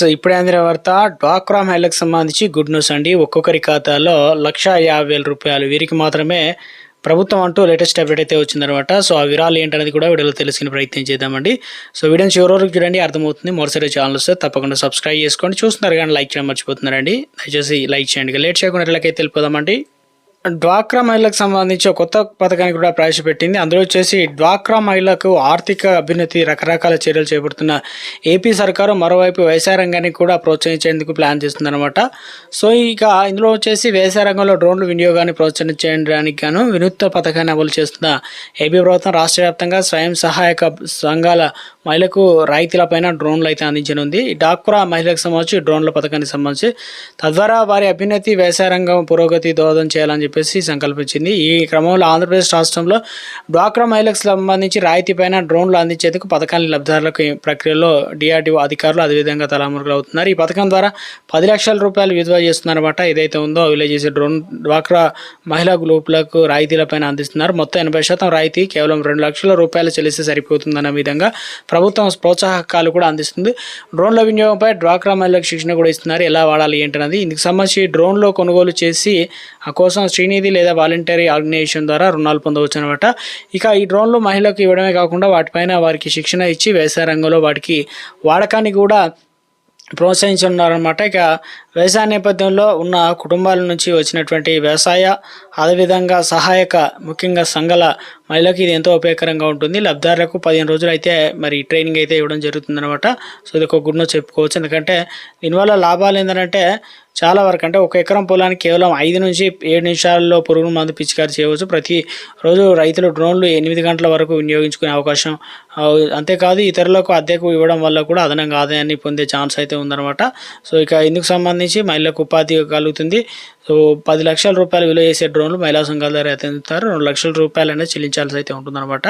So ఇప్పుడే అందిన వార్త డ్వాక్రా మహిళలకు సంబంధించి గుడ్ న్యూస్ అండి. ఒక్కొక్కరి ఖాతాలో లక్ష యాభై వేల రూపాయలు. వీరికి మాత్రమే ప్రభుత్వం అంటూ లేటెస్ట్ అప్డేట్ అయితే వచ్చిందనమాట. సో ఆ విరాలు ఏంటనేది కూడా వీడియోలో తెలుసుకునే ప్రయత్నం చేద్దామండి. సో వీడియోని చివరి వరకు చూడండి అర్థమవుతుంది. మరోసారి ఛానల్ వస్తే తప్పకుండా సబ్స్క్రైబ్ చేసుకోండి. చూస్తున్నారు కానీ లైక్ చేయడం మర్చిపోతున్నారండి. దయచేసి లైక్ చేయండి. లేట్ చేయకుండా ఎలాగైతే వెళ్ళిపోదామండి. డ్వాక్రా మహిళలకు సంబంధించి ఒక కొత్త పథకాన్ని కూడా ప్రవేశపెట్టింది. అందులో వచ్చేసి డ్వాక్రా మహిళలకు ఆర్థిక అభ్యున్నతి రకరకాల చర్యలు చేపడుతున్న ఏపీ సర్కారు మరోవైపు వ్యవసాయ రంగానికి కూడా ప్రోత్సహించేందుకు ప్లాన్ చేస్తుందన్నమాట. సో ఇక ఇందులో వచ్చేసి వ్యవసాయ రంగంలో డ్రోన్ల వినియోగాన్ని ప్రోత్సహించడానికి గాను వినూత్న పథకాన్ని అమలు చేస్తున్న ఏపీ ప్రభుత్వం రాష్ట్ర వ్యాప్తంగా స్వయం సహాయక సంఘాల మహిళలకు రాయితీలపైన డ్రోన్లు అయితే అందించనుంది. ఈ డాక్రా మహిళలకు సంబంధించి డ్రోన్ల పథకానికి సంబంధించి తద్వారా వారి అభ్యున్నతి వ్యవసాయ రంగం పురోగతి దోహదం చేయాలని చెప్పేసి సంకల్పించింది ఈ క్రమంలో ఆంధ్రప్రదేశ్ రాష్ట్రంలో డ్వాక్రా మహిళలకు సంబంధించి రాయితీ పైన డ్రోన్లు అందించేందుకు పథకాన్ని లబ్ధిదారులకు ప్రక్రియలో డిఆర్డీఓ అధికారులు అదేవిధంగా తలామురులు అవుతున్నారు. ఈ పథకం ద్వారా పది లక్షల రూపాయలు విధువ చేస్తున్నారన్నమాట. ఏదైతే ఉందో విలేజ్ చేసే డ్రోన్ డ్వాక్రా మహిళా గ్రూపులకు రాయితీలపైన అందిస్తున్నారు. మొత్తం ఎనభై శాతం రాయితీ కేవలం రెండు లక్షల రూపాయలు చెల్లిస్తే సరిపోతుందన్న విధంగా ప్రభుత్వం ప్రోత్సాహకాలు కూడా అందిస్తుంది. డ్రోన్ల వినియోగంపై డ్వాక్రా మహిళలకు శిక్షణ కూడా ఇస్తున్నారు. ఎలా వాడాలి ఏంటన్నది. ఇందుకు సంబంధించి డ్రోన్లో కొనుగోలు చేసి ఆ కోసం శ్రీనిధి లేదా వాలంటరీ ఆర్గనైజేషన్ ద్వారా రుణాలు పొందవచ్చు అనమాట ఇక ఈ డ్రోన్లు మహిళలకు ఇవ్వడమే కాకుండా వాటిపైన వారికి శిక్షణ ఇచ్చి వ్యవసాయ రంగంలో వాటికి వాడకాన్ని కూడా ప్రోత్సహించున్నారనమాట ఇక వ్యవసాయ నేపథ్యంలో ఉన్న కుటుంబాల నుంచి వచ్చినటువంటి వ్యవసాయ అదేవిధంగా సహాయక ముఖ్యంగా సంఘాల మహిళలకు ఇది ఎంతో ఉపయోగకరంగా ఉంటుంది. లబ్ధారులకు పదిహేను రోజులు అయితే మరి ట్రైనింగ్ అయితే ఇవ్వడం జరుగుతుందన్నమాట. సో ఇది ఒక గుడ్నో చెప్పుకోవచ్చు. ఎందుకంటే దీనివల్ల లాభాలు ఏంటంటే చాలా వరకు అంటే ఒక ఎకరం పొలానికి కేవలం ఐదు నుంచి ఏడు నిమిషాల్లో పురుగుల మందు పిచికారి చేయవచ్చు. ప్రతి రోజు రైతులు డ్రోన్లు ఎనిమిది గంటల వరకు వినియోగించుకునే అవకాశం అంతేకాదు ఇతరులకు అద్దెకు ఇవ్వడం వల్ల కూడా అదనంగా ఆదాయాన్ని పొందే ఛాన్స్ అయితే ఉందన్నమాట. సో ఇక ఇందుకు సంబంధించి మహిళలకు ఉపాధి కలుగుతుంది. సో పది లక్షల రూపాయలు విలువ చేసే డ్రోన్లు మహిళా సంఘాల ద్వారా అయితే రెండు లక్షల రూపాయలు అనేది చెల్లించాల్సి అయితే ఉంటుందన్నమాట.